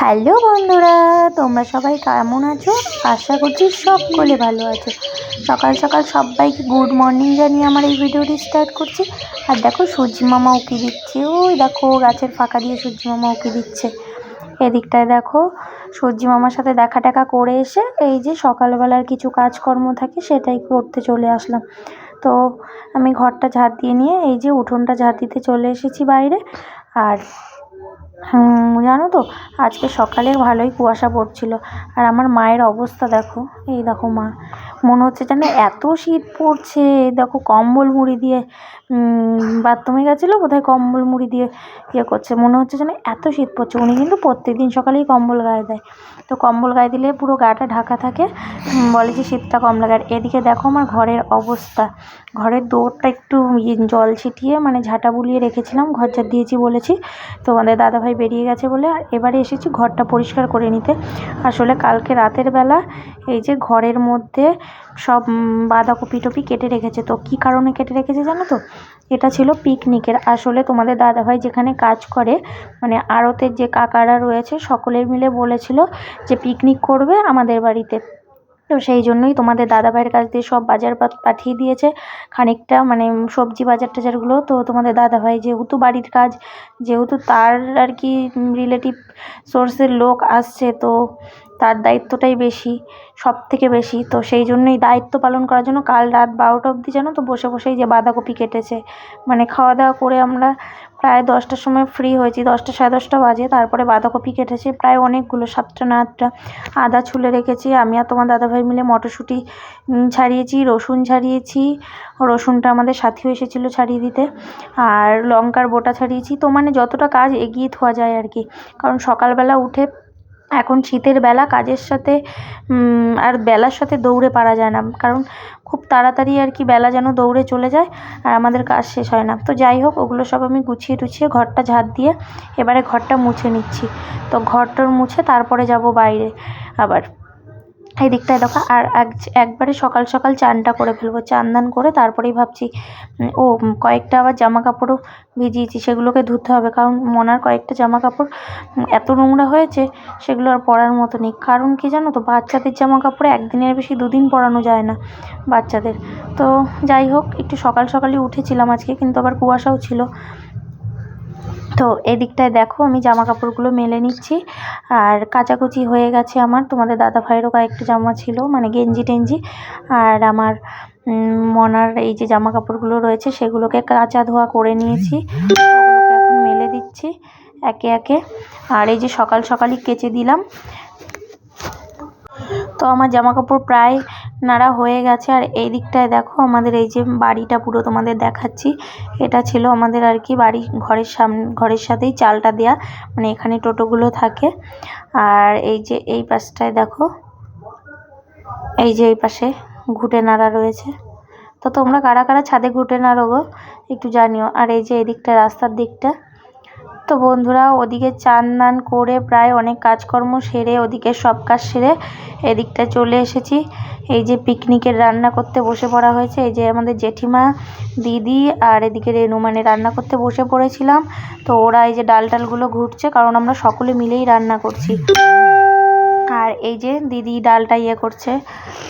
Hello বন্ধুরা, তোমরা সবাই কেমন আছো? আশা করছি সকলে ভালো আছো। সকাল সকাল সবাইকে গুড মর্নিং জানিয়ে আমার এই ভিডিওটি স্টার্ট করছি। আর দেখো সূর্যি মামা উকি দিচ্ছে। ওই দেখো গাছের ফাঁকা দিয়ে সূর্যি মামা উকি দিচ্ছে। এদিকটায় দেখো সূর্যি মামার সাথে দেখা টেকা করে এসে এই যে সকালবেলার কিছু কাজকর্ম থাকে সেটাই করতে চলে আসলাম। তো আমি ঘরটা ঝাড় দিয়ে নিয়ে এই যে উঠোনটা ঝাড় দিতে চলে এসেছি বাইরে। আর জানো তো, আজকে সকালে ভালোই কুয়াশা পড়ছিল। আর আমার মায়ের অবস্থা দেখো, এই দেখো মা। মনে হচ্ছে যেন এত শীত পড়ছে। দেখো কম্বল মুড়ি দিয়ে বাথরুমে গেছিল বোধহয় কম্বল মুড়ি দিয়ে ইয়ে করছে। মনে হচ্ছে যেন এত শীত পড়ছে। উনি কিন্তু প্রত্যেক দিন সকালেই কম্বল গায়ে দেয়। তো কম্বল গায়ে দিলে পুরো গাটা ঢাকা থাকে। বলে যে শীতটা কম লাগে। আর এদিকে দেখো আমার ঘরের অবস্থা। ঘরের দৌড়টা একটু ইয়ে জল ছিটিয়ে মানে ঝাঁটা বুলিয়ে রেখেছিলাম। ঘর ঝাড় দিয়েছি বলেছি। তো আমাদের দাদাভাই বেরিয়ে গেছে বলে আর এবারে এসেছি ঘরটা পরিষ্কার করে নিতে। আসলে কালকে রাতের বেলা এই যে ঘরের মধ্যে সব বাঁধাকপি টপি কেটে রেখেছে। তো কী কারণে কেটে রেখেছে জানো তো? এটা ছিল পিকনিকের আসলে তোমাদের দাদাভাই যেখানে কাজ করে মানে আড়তের যে কাকারা রয়েছে সকলের মিলে বলেছিল যে পিকনিক করবে আমাদের বাড়িতে। তো সেই জন্যই তোমাদের দাদাভাইয়ের কাছ দিয়ে সব বাজার পাঠিয়ে দিয়েছে। খানিকটা মানে সবজি বাজার টাজারগুলো। তো তোমাদের দাদাভাই যেহেতু বাড়ির কাজ, যেহেতু তার আর কি রিলেটিভ সোর্সের লোক আসছে, তো তার দায়িত্বটাই বেশি সব থেকে বেশি। তো সেই জন্যই দায়িত্ব পালন করার জন্য কাল রাত বারোটা অবধি জানো তো বসে বসেই যে বাঁধাকপি কেটেছে। মানে খাওয়া দাওয়া করে আমরা প্রায় দশটার সময় ফ্রি হয়েছি, দশটা সাড়ে দশটা বাজে, তারপরে বাঁধাকপি কেটেছে প্রায় অনেকগুলো, সাতটা না আটটা আদা ছুলে রেখেছি। আমি আর তোমার দাদাভাই মিলে মটরশুঁটি ছাড়িয়েছি, রসুন ছাড়িয়েছি। রসুনটা আমাদের সাথী এসেছিল ছাড়িয়ে দিতে। আর লঙ্কার বোটা ছাড়িয়েছি। তো মানে যতটা কাজ এগিয়ে থোয়া যায় আর কি। কারণ সকালবেলা উঠে এখন শীতের বেলা কাজের সাথে আর বেলার সাথে দৌড়ে পারা যায় না। কারণ খুব তাড়াতাড়ি আর কি বেলা যেন দৌড়ে চলে যায় আর আমাদের কাজ শেষ হয় না। তো যাই হোক, ওগুলো সব আমি গুছিয়ে টুছিয়ে ঘরটা ঝাঁট দিয়ে এবারে ঘরটা মুছে নিচ্ছি। তো ঘরটর মুছে তারপরে যাব বাইরে আবার। এই দিকটায় দেখো, আর এক, একবারে সকাল সকাল চানটা করে ফেলব। চান দান করে তারপরেই ভাবছি ও কয়েকটা আবার জামা কাপড়ও ভিজিয়েছি, সেগুলোকে ধুতে হবে। কারণ মনার কয়েকটা জামা কাপড় এত নোংরা হয়েছে, সেগুলো আর পরার মতো নেই। কারণ কি জানো তো, বাচ্চাদের জামা কাপড় একদিনের বেশি দুদিন পরানো যায় না বাচ্চাদের। তো যাই হোক, একটু সকাল সকালই উঠেছিলাম আজকে, কিন্তু আবার কুয়াশাও ছিল। তো এদিকটায় দেখো, আমি জামা কাপড়গুলো মেলে নিচ্ছি। আর কাচাকুচি হয়ে গেছে আমার। তোমাদের দাদা ভাইয়েরও কয়েকটা জামা ছিল মানে গেঞ্জি টেঞ্জি। আর আমার মনার এই যে জামা কাপড়গুলো রয়েছে, সেগুলোকে কাচা ধোয়া করে নিয়েছি। এখন মেলে দিচ্ছি একে একে। আর এই যে সকাল সকালই কেচে দিলাম। তো আমার জামা কাপড় প্রায় নাড়া হয়ে গেছে। আর এই দিকটায় দেখো আমাদের এই যে বাড়িটা পুরো তোমাদের দেখাচ্ছি। এটা ছিল আমাদের আর কি বাড়ি ঘরের সামনে ঘরের সাথেই চালটা দেয়া। মানে এখানে টোটোগুলো থাকে। আর এই যে এই পাশটায় দেখো, এই যে এই পাশে ঘুটে নাড়া রয়েছে। তো তোমরা কারা কারা ছাদে ঘুটে নাড়ো গো, একটু জানিও। আর এই যে এই এদিকটা রাস্তার দিকটা তো বন্ধুরা, ওদিকে চান দান করে প্রায় অনেক কাজকর্ম সেরে ওদিকে সব কাজ সেরে এদিকটা চলে এসেছি। এই যে পিকনিকের রান্না করতে বসে পড়া হয়েছে। এই যে আমাদের জেঠিমা, দিদি আর এদিকে রেনু মানে রান্না করতে বসে পড়েছিলাম। তো ওরা এই যে ডাল টালগুলো ঘুরছে, কারণ আমরা সকলে মিলেই রান্না করছি। আর এই যে দিদি ডালটা ইয়ে করছে।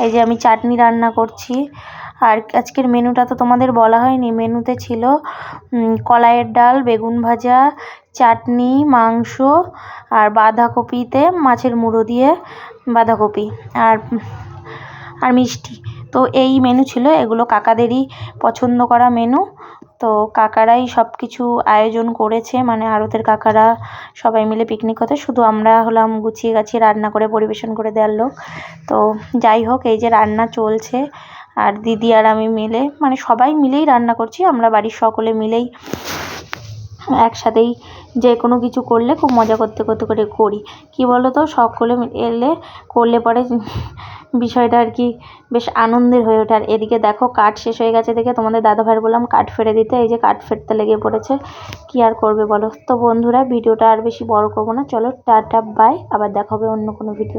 এই যে আমি চাটনি রান্না করছি। আর আজকের মেনুটা তো তোমাদের বলা হয়নি। মেনুতে ছিল কলাইয়ের ডাল, বেগুন ভাজা, চাটনি, মাংস আর বাঁধাকপিতে মাছের মুড়ো দিয়ে বাঁধাকপি আর আর মিষ্টি। তো এই মেনু ছিল। এগুলো কাকাদেরই পছন্দ করা মেনু। তো কাকারাই সব কিছু আয়োজন করেছে। মানে আড়তের কাকারা সবাই মিলে পিকনিক হতে শুধু আমরা হলাম গুছিয়ে গাছিয়ে রান্না করে পরিবেশন করে দেওয়ার লোক। তো যাই হোক, এই যে রান্না চলছে। আর দিদি আর আমি মিলে মানে সবাই মিলেই রান্না করছি, আমরা বাড়ির সকলে মিলেই একসাথেই যে কোনো কিছু করলে খুব মজা করতে করতে করে করি। কী বলো তো সকলে এলে করলে পরে বিষয়টা আর কি বেশ আনন্দের হয়ে ওঠে। আর এদিকে দেখো কাঠ শেষ হয়ে গেছে দেখে তোমাদের দাদা ভাইয়ের বললাম কাঠ ফেলে দিতে, এই যে কাঠ ফেরতে লেগে পড়েছে, কি আর করবে বলো? তো বন্ধুরা, ভিডিওটা আর বেশি বড় করব না, চলো টাটা বাই আবার দেখা হবে অন্য কোনো ভিডিও